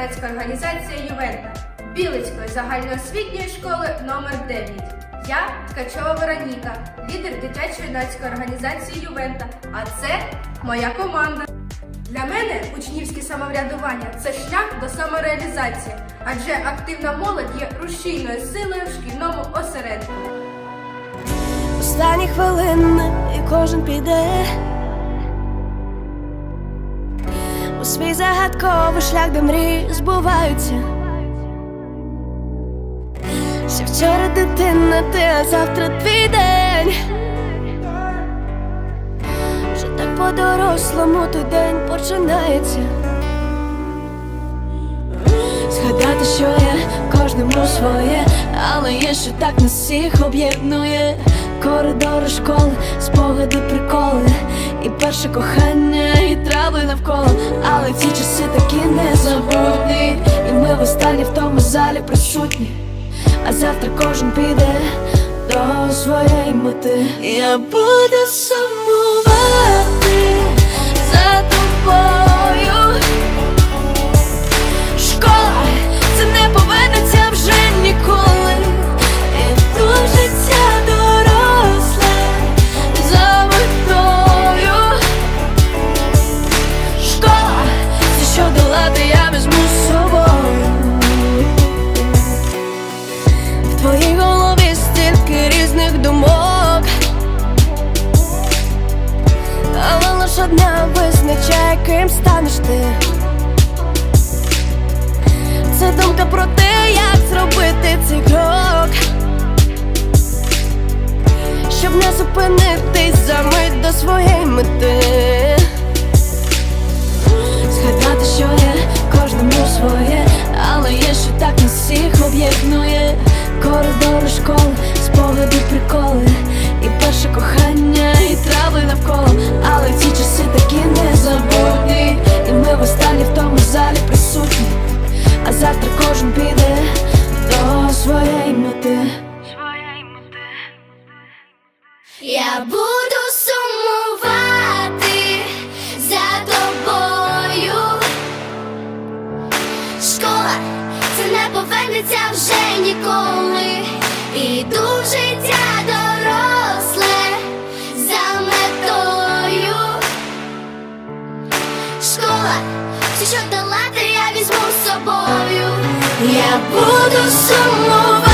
організація Ювента Білицької загальноосвітньої школи номер 9 Я Ткачова Вероніка, лідер дитячо-юнацької організації Ювента. А це моя команда. Для мене учнівське самоврядування це шлях до самореалізації, адже активна молодь є рушійною силою в шкільному осередку. Останні хвилини і кожен піде у свій загадковий шлях, де мрії збуваються. Ще вчора дитина, ти, а завтра твій день. Вже так по-дорослому той день починається. Згадати, що є кожному своє, але є, що так нас всіх об'єднує. Коридори школи, спогади, приколи, і перше кохання, і навколо. Але ці часи такі незабутні. І ми в останній в тому залі присутні. А завтра кожен піде до своєї мети. Я буду сумувати ким станеш ти. Це думка про те, як зробити цей крок, щоб не зупинитись за мить до своєї мети. Згадати, що є кожному своє, але є, що так нас всіх об'єднує. Завтра кожен піде до своєї мети. Я буду сумувати за тобою. Школа це не повернеться вже ніколи. Іду в життя доросле за метою. Школа, все, що долати, собою. Я буду сумувати